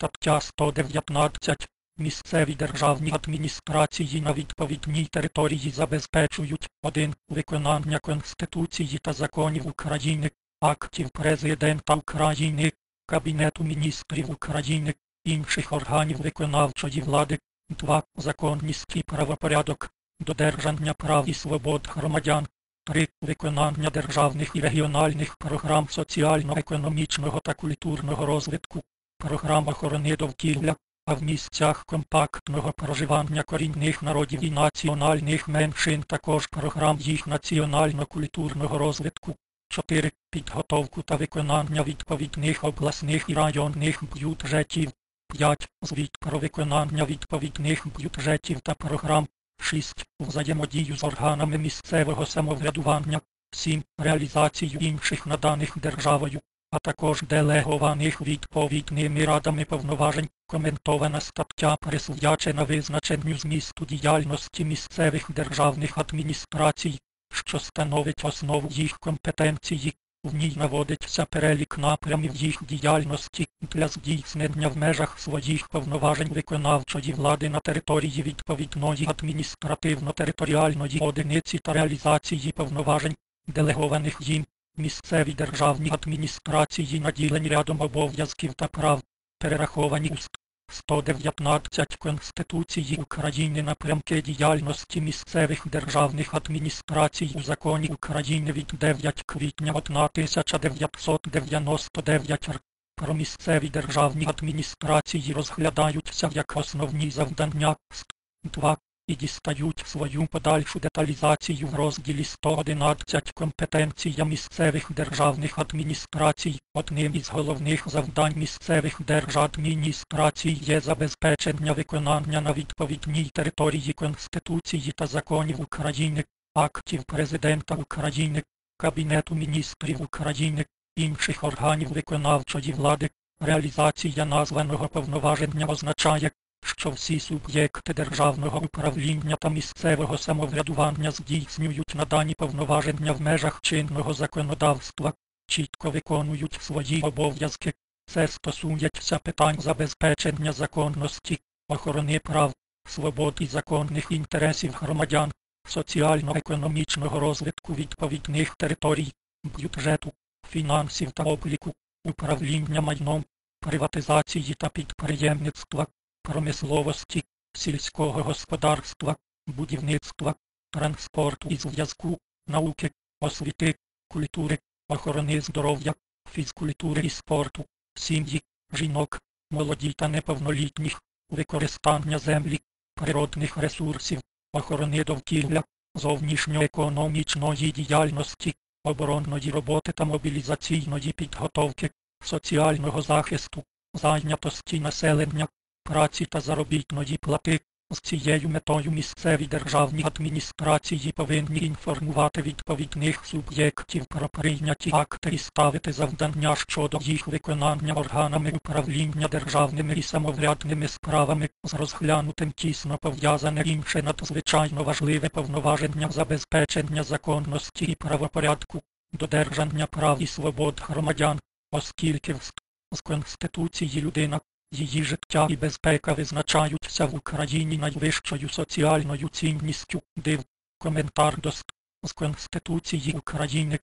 Стаття 119. Місцеві державні адміністрації на відповідній території забезпечують 1. Виконання Конституції та законів України, актів Президента України, Кабінету міністрів України, інших органів виконавчої влади, 2. Законність і правопорядок, додержання прав і свобод громадян, 3. Виконання державних і регіональних програм соціально-економічного та культурного розвитку, програм охорони довкілля, а в місцях компактного проживання корінних народів і національних меншин також програм їх національно-культурного розвитку. 4. Підготовку та виконання відповідних обласних і районних бюджетів. 5. Звіт про виконання відповідних бюджетів та програм. 6. Взаємодію з органами місцевого самоврядування. 7. Реалізацію інших наданих державою, а також делегованих відповідними радами повноважень. Коментована стаття присвячена визначенню змісту діяльності місцевих державних адміністрацій, що становить основу їх компетенції. В ній наводиться перелік напрямів їх діяльності для здійснення в межах своїх повноважень виконавчої влади на території відповідної адміністративно-територіальної одиниці та реалізації повноважень, делегованих їм, місцеві державні адміністрації наділені рядом обов'язків та прав, перераховані у 119 Конституції України напрямки діяльності місцевих державних адміністрацій у законі України від 9 квітня 1999 р. Про місцеві державні адміністрації розглядаються як основні завдання ст. 2 і дістають свою подальшу деталізацію в розділі 111 компетенція місцевих державних адміністрацій. Одним із головних завдань місцевих держадміністрацій є забезпечення виконання на відповідній території Конституції та законів України, актів Президента України, Кабінету міністрів України, інших органів виконавчої влади. Реалізація названого повноваження означає, що всі суб'єкти державного управління та місцевого самоврядування здійснюють надані повноваження в межах чинного законодавства, чітко виконують свої обов'язки. Це стосується питань забезпечення законності, охорони прав, свобод і законних інтересів громадян, соціально-економічного розвитку відповідних територій, бюджету, фінансів та обліку, управління майном, приватизації та підприємництва промисловості, сільського господарства, будівництва, транспорту і зв'язку, науки, освіти, культури, охорони здоров'я, фізкультури і спорту, сім'ї, жінок, молоді та неповнолітніх, використання землі, природних ресурсів, охорони довкілля, зовнішньоекономічної діяльності, оборонної роботи та мобілізаційної підготовки, соціального захисту, зайнятості населення, праці та заробітної плати. З цією метою місцеві державні адміністрації повинні інформувати відповідних суб'єктів про прийняті акти і ставити завдання щодо їх виконання органами управління державними і самоврядними справами з розглянутим тісно пов'язане інше надзвичайно важливе повноваження забезпечення законності і правопорядку, додержання прав і свобод громадян, оскільки з Конституції людина Її життя і безпека визначаються в Україні найвищою соціальною цінністю. Див. Коментар до з Конституції України.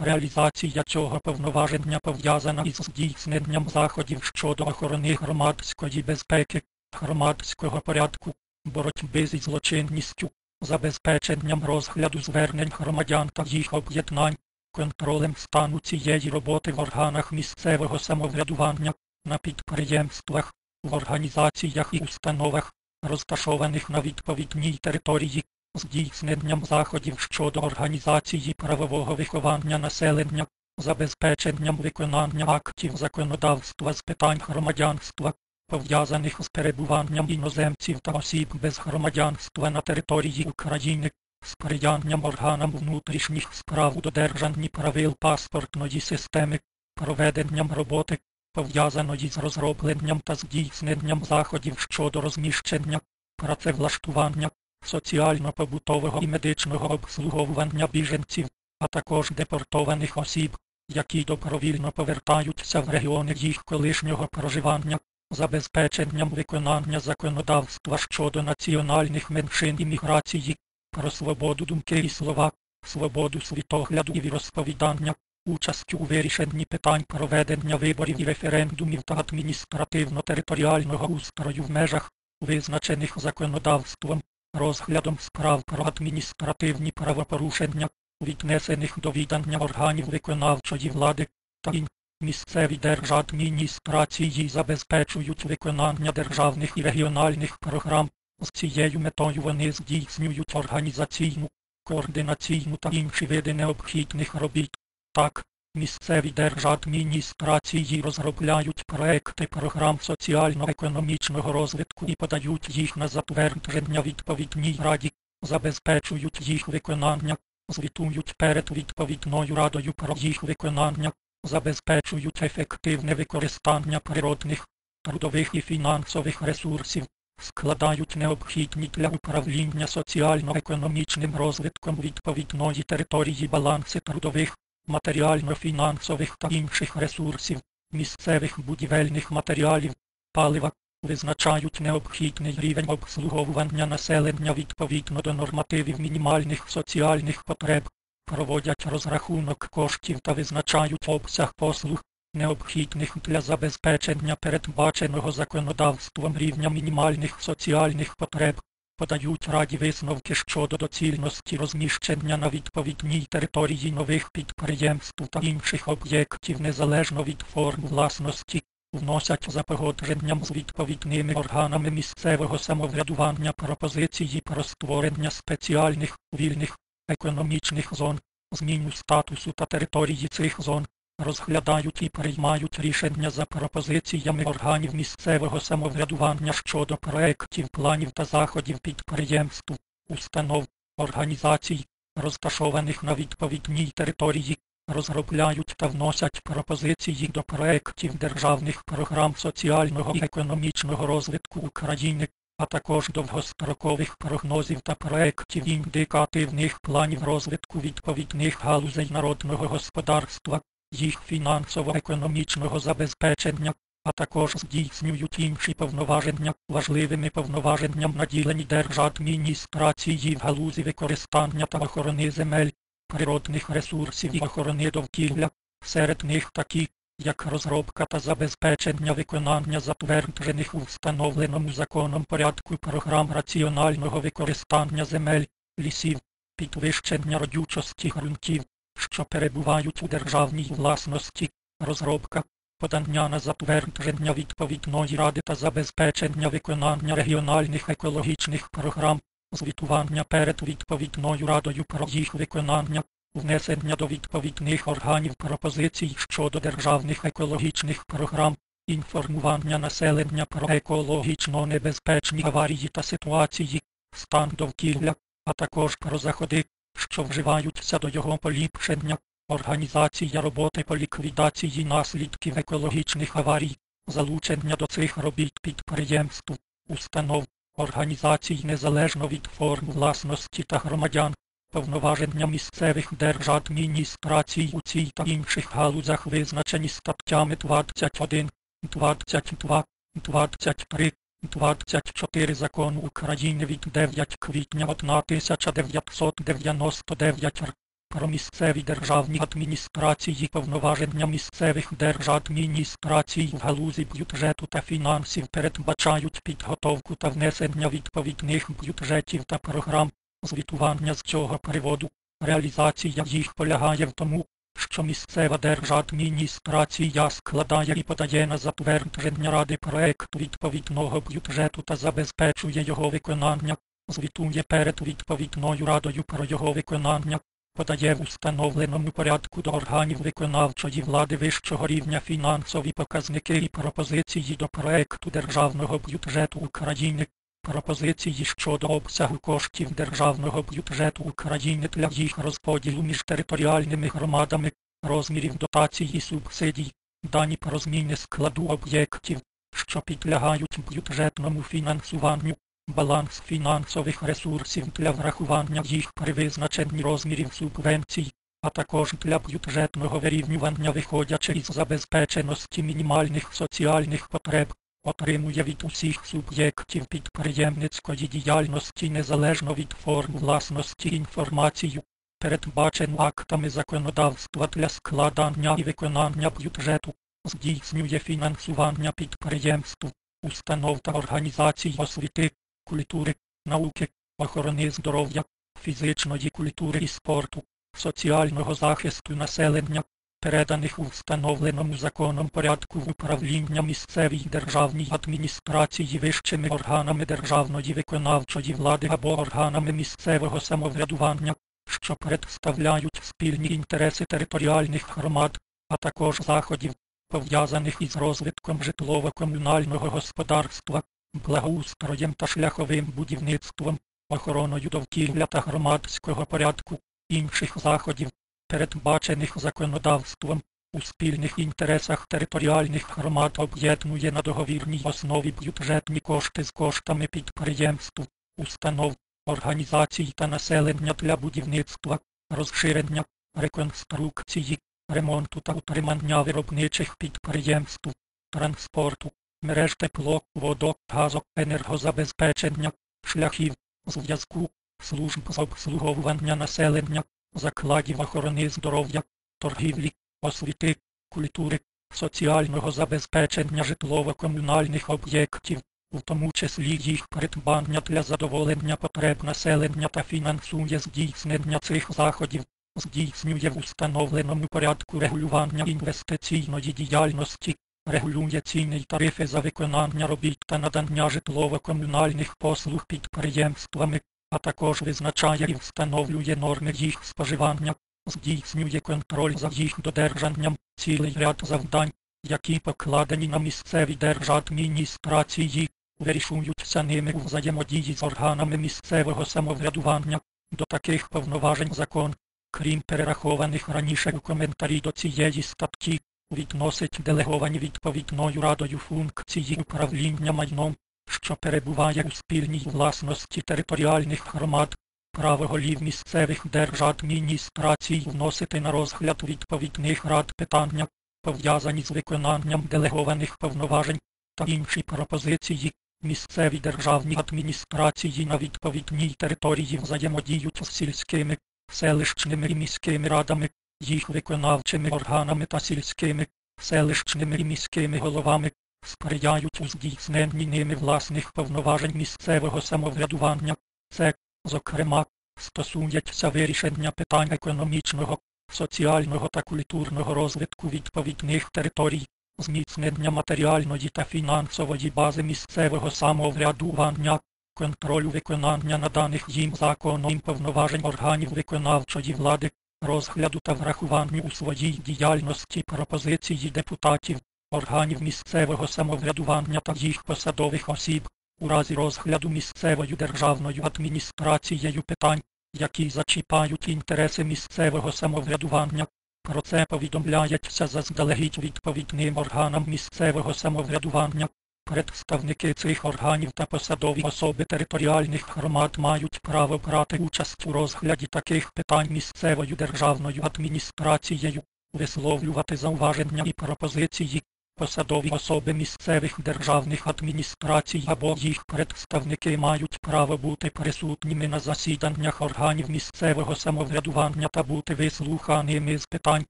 Реалізація цього повноваження пов'язана із здійсненням заходів щодо охорони громадської безпеки, громадського порядку, боротьби зі злочинністю, забезпеченням розгляду звернень громадян та їх об'єднань, контролем стану цієї роботи в органах місцевого самоврядування на підприємствах, в організаціях і установах, розташованих на відповідній території, здійсненням заходів щодо організації правового виховання населення, забезпеченням виконання актів законодавства з питань громадянства, пов'язаних з перебуванням іноземців та осіб без громадянства на території України, сприянням органам внутрішніх справ у додержанні правил паспортної системи, проведенням роботи пов'язаної з розробленням та здійсненням заходів щодо розміщення, працевлаштування, соціально-побутового і медичного обслуговування біженців, а також депортованих осіб, які добровільно повертаються в регіони їх колишнього проживання, забезпеченням виконання законодавства щодо національних меншин і міграції, про свободу думки і слова, свободу світогляду і віросповідання, участь у вирішенні питань проведення виборів і референдумів та адміністративно-територіального устрою в межах, визначених законодавством, розглядом справ про адміністративні правопорушення, віднесених до відання органів виконавчої влади та ін. Місцеві держадміністрації забезпечують виконання державних і регіональних програм. З цією метою вони здійснюють організаційну, координаційну та інші види необхідних робіт. Так, місцеві держадміністрації розробляють проекти програм соціально-економічного розвитку і подають їх на затвердження відповідній раді, забезпечують їх виконання, звітують перед відповідною радою про їх виконання, забезпечують ефективне використання природних, трудових і фінансових ресурсів, складають необхідні для управління соціально-економічним розвитком відповідної території баланси трудових, матеріально-фінансових та інших ресурсів, місцевих будівельних матеріалів, палива, визначають необхідний рівень обслуговування населення відповідно до нормативів мінімальних соціальних потреб, проводять розрахунок коштів та визначають обсяг послуг, необхідних для забезпечення передбаченого законодавством рівня мінімальних соціальних потреб, подають раді висновки щодо доцільності розміщення на відповідній території нових підприємств та інших об'єктів незалежно від форм власності, вносять за погодженням з відповідними органами місцевого самоврядування пропозиції про створення спеціальних вільних економічних зон, зміню статусу та території цих зон, розглядають і приймають рішення за пропозиціями органів місцевого самоврядування щодо проєктів, планів та заходів підприємств, установ, організацій, розташованих на відповідній території, розробляють та вносять пропозиції до проєктів державних програм соціального і економічного розвитку України, а також довгострокових прогнозів та проєктів індикативних планів розвитку відповідних галузей народного господарства, їх фінансово-економічного забезпечення, а також здійснюють інші повноваження важливими повноваженням наділені держадміністрації в галузі використання та охорони земель, природних ресурсів і охорони довкілля, серед них такі, як розробка та забезпечення виконання затверджених у встановленому законом порядку програм раціонального використання земель, лісів, підвищення родючості ґрунтів, що перебувають у державній власності, розробка, подання на затвердження відповідної ради та забезпечення виконання регіональних екологічних програм, звітування перед відповідною радою про їх виконання, внесення до відповідних органів пропозицій щодо державних екологічних програм, інформування населення про екологічно небезпечні аварії та ситуації, стан довкілля, а також про заходи, що вживаються до його поліпшення, організація роботи по ліквідації наслідків екологічних аварій, залучення до цих робіт підприємств, установ, організацій незалежно від форм власності та громадян, повноваження місцевих держадміністрацій у цій та інших галузях визначені статтями 21, 22, 23, 24 закону України від 9 квітня 1999. Про місцеві державні адміністрації повноваження місцевих держадміністрацій в галузі бюджету та фінансів передбачають підготовку та внесення відповідних бюджетів та програм, звітування з цього приводу. Реалізація їх полягає в тому, що місцева держадміністрація складає і подає на затвердження ради проект відповідного бюджету та забезпечує його виконання, звітує перед відповідною радою про його виконання, подає в установленому порядку до органів виконавчої влади вищого рівня фінансові показники і пропозиції до проекту державного бюджету України, пропозиції щодо обсягу коштів державного бюджету України для їх розподілу між територіальними громадами, розмірів дотацій і субсидій, дані про зміни складу об'єктів, що підлягають бюджетному фінансуванню, баланс фінансових ресурсів для врахування їх при визначенні розмірів субвенцій, а також для бюджетного вирівнювання виходячи із забезпеченості мінімальних соціальних потреб, отримує від усіх суб'єктів підприємницької діяльності незалежно від форм власності інформацію, передбачену актами законодавства для складання і виконання бюджету, здійснює фінансування підприємств, установ та організацій освіти, культури, науки, охорони здоров'я, фізичної культури і спорту, соціального захисту населення, переданих у встановленому законом порядку управління місцевій державній адміністрації вищими органами державної виконавчої влади або органами місцевого самоврядування, що представляють спільні інтереси територіальних громад, а також заходів, пов'язаних із розвитком житлово-комунального господарства, благоустроєм та шляховим будівництвом, охороною довкілля та громадського порядку, інших заходів, передбачених законодавством, у спільних інтересах територіальних громад об'єднує на договірній основі бюджетні кошти з коштами підприємств, установ, організацій та населення для будівництва, розширення, реконструкції, ремонту та утримання виробничих підприємств, транспорту, мереж тепло, водо, газо, енергозабезпечення, шляхів, зв'язку, служб з обслуговування населення, закладів охорони здоров'я, торгівлі, освіти, культури, соціального забезпечення житлово-комунальних об'єктів, у тому числі їх придбання для задоволення потреб населення та фінансує здійснення цих заходів, здійснює в установленому порядку регулювання інвестиційної діяльності, регулює ціни й тарифи за виконання робіт та надання житлово-комунальних послуг підприємствами, а також визначає і встановлює норми їх споживання, здійснює контроль за їх додержанням, цілий ряд завдань, які покладені на місцеві держадміністрації, вирішуються ними у взаємодії з органами місцевого самоврядування, до таких повноважень закон, крім перерахованих раніше у коментарі до цієї статті, відносить делеговані відповідною радою функції управління майном, що перебуває у спільній власності територіальних громад, право голів місцевих держадміністрацій вносити на розгляд відповідних рад питання, пов'язані з виконанням делегованих повноважень та інші пропозиції. Місцеві державні адміністрації на відповідній території взаємодіють з сільськими, селищними і міськими радами, їх виконавчими органами та сільськими, селищними і міськими головами, сприяють у здійсненні ними власних повноважень місцевого самоврядування. Це, зокрема, стосується вирішення питань економічного, соціального та культурного розвитку відповідних територій, зміцнення матеріальної та фінансової бази місцевого самоврядування, контролю виконання наданих їм законом повноважень органів виконавчої влади, розгляду та врахуванню у своїй діяльності пропозиції депутатів, органів місцевого самоврядування та їх посадових осіб, у разі розгляду місцевою державною адміністрацією питань, які зачіпають інтереси місцевого самоврядування. Про це повідомляється заздалегідь відповідним органам місцевого самоврядування. Представники цих органів та посадові особи територіальних громад мають право брати участь у розгляді таких питань місцевою державною адміністрацією, висловлювати зауваження і пропозиції. Посадові особи місцевих державних адміністрацій або їх представники мають право бути присутніми на засіданнях органів місцевого самоврядування та бути вислуханими з питань,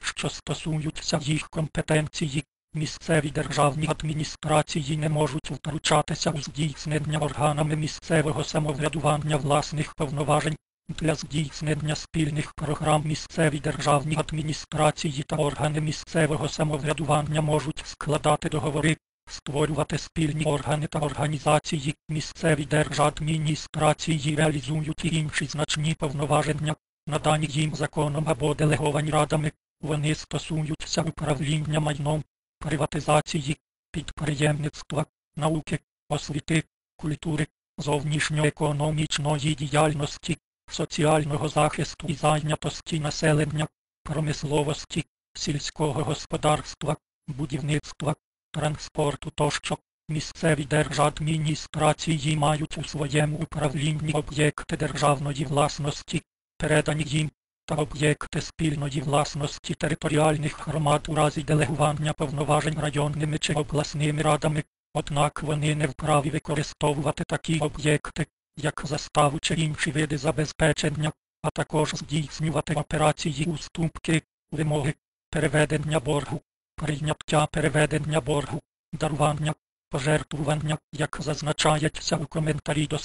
що стосуються їх компетенції. Місцеві державні адміністрації не можуть втручатися у здійснення органами місцевого самоврядування власних повноважень для здійснення спільних програм місцеві державні адміністрації та органи місцевого самоврядування можуть складати договори, створювати спільні органи та організації, місцеві держадміністрації реалізують інші значні повноваження, надані їм законом або делеговані радами, вони стосуються управління майном, приватизації, підприємництва, науки, освіти, культури, зовнішньоекономічної діяльності, соціального захисту і зайнятості населення, промисловості, сільського господарства, будівництва, транспорту тощо. Місцеві держадміністрації мають у своєму управлінні об'єкти державної власності, передані їм, та об'єкти спільної власності територіальних громад у разі делегування повноважень районними чи обласними радами, однак вони не вправі використовувати такі об'єкти, як заставу чи інші види забезпечення, а також здійснювати операції уступки, вимоги, переведення боргу, прийняття переведення боргу, дарування, пожертвування, як зазначається у коментарі до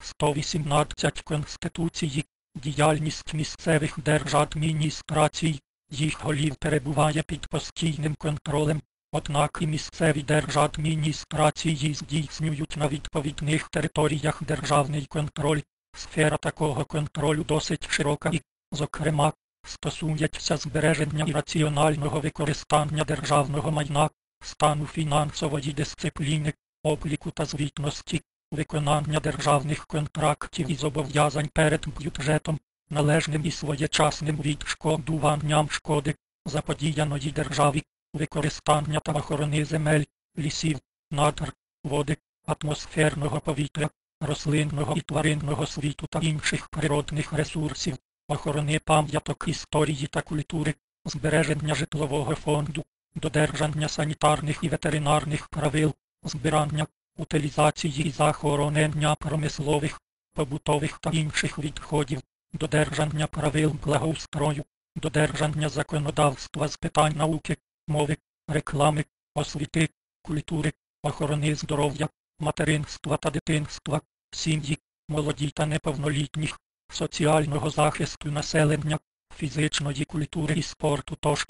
118 Конституції, діяльність місцевих держадміністрацій, їх голів перебуває під постійним контролем, однак і місцеві держадміністрації здійснюють на відповідних територіях державний контроль. Сфера такого контролю досить широка і, зокрема, стосується збереження і раціонального використання державного майна, стану фінансової дисципліни, обліку та звітності, виконання державних контрактів і зобов'язань перед бюджетом, належним і своєчасним відшкодуванням шкоди, заподіяної державі, використання та охорони земель, лісів, надр, води, атмосферного повітря, рослинного і тваринного світу та інших природних ресурсів, охорони пам'яток історії та культури, збереження житлового фонду, додержання санітарних і ветеринарних правил, збирання, утилізації і захоронення промислових, побутових та інших відходів, додержання правил благоустрою, додержання законодавства з питань науки, мови, реклами, освіти, культури, охорони здоров'я, материнства та дитинства, сім'ї, молоді та неповнолітніх, соціального захисту населення, фізичної культури і спорту тощо.